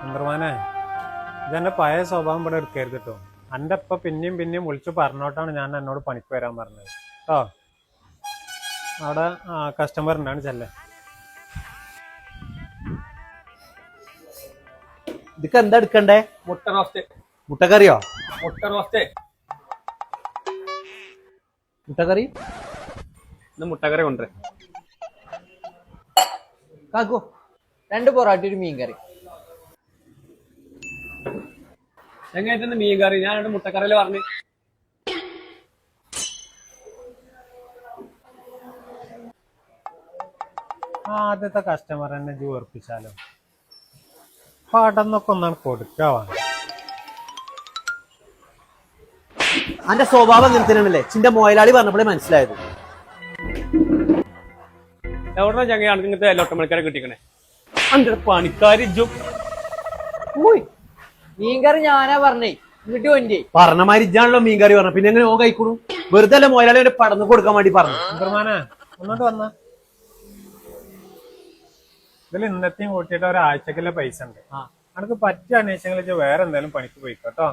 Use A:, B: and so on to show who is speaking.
A: ചന്ദ്രമാനെ ഇതെന്റെ പഴയ സ്വഭാവം ഇവിടെ എടുക്കരുത് കേട്ടോ എന്റെ ഇപ്പൊ പിന്നെയും പിന്നെയും വിളിച്ചു പറഞ്ഞോട്ടാണ് ഞാൻ എന്നോട് പണിക്ക് വരാൻ പറഞ്ഞത്. കേട്ടോ അവിടെ കസ്റ്റമർ ഉണ്ടാണ് ചെല്ലേ.
B: ഇതൊക്കെ എന്താ എടുക്കണ്ടേ?
C: മുട്ട റോസ്റ്റ്
B: മുട്ടക്കറിയോ?
C: മുട്ട റോസ്റ്റ്
B: മുട്ടക്കറി?
C: ഇന്ന് മുട്ടക്കറി കൊണ്ടുവരേ.
D: കാക്കോ രണ്ട് പൊറാട്ടി ഒരു മീൻ കറി
C: എങ്ങനെയായിരുന്നു മീൻ കറി? ഞാൻ രണ്ട് മുട്ടക്കറിയിൽ പറഞ്ഞു
A: ആദ്യത്തെ കസ്റ്റമർ എന്നെ ജി ഉറപ്പിച്ചാലോ പാടന്നൊക്കെ ഒന്നാണ് കൊടുക്കാവാ.
B: അന്റെ സ്വഭാവം അങ്ങനെ തന്നെയാണല്ലേ ചിന്റെ മോയലാളി പറഞ്ഞപ്പോഴേ മനസ്സിലായത്.
C: എവിടെ ചങ്ങയാണ് ഇങ്ങനത്തെ എല്ലോട്ടമണിക്കാരെ കിട്ടിക്കണേ? അന്റെ പണിക്കാരി ജു
D: ഊയ് മീൻ കറി ഞാനാ പറഞ്ഞേ. എന്നിട്ട് വണ്ടി.
B: പറഞ്ഞ മാതിരി ഇജാണല്ലോ മീൻകറി പറഞ്ഞു. പിന്നെ എങ്ങനെ ഓ കഴിക്കണു? വെറുതെ അല്ല മൊയലാളി അവന്റെ പടന്ന് കൊടുക്കാൻ വേണ്ടി പറഞ്ഞു.
A: ഒന്നോട്ട് വന്ന. ഇതിൽ ഇന്നത്തെയും കൂട്ടിയിട്ട് ഒരാഴ്ചക്കുള്ള പൈസ ഉണ്ട്. അനക്ക് പറ്റിയ അന്വേഷണങ്ങൾ വേറെ എന്തായാലും പണിക്ക് പോയിക്കോട്ടോ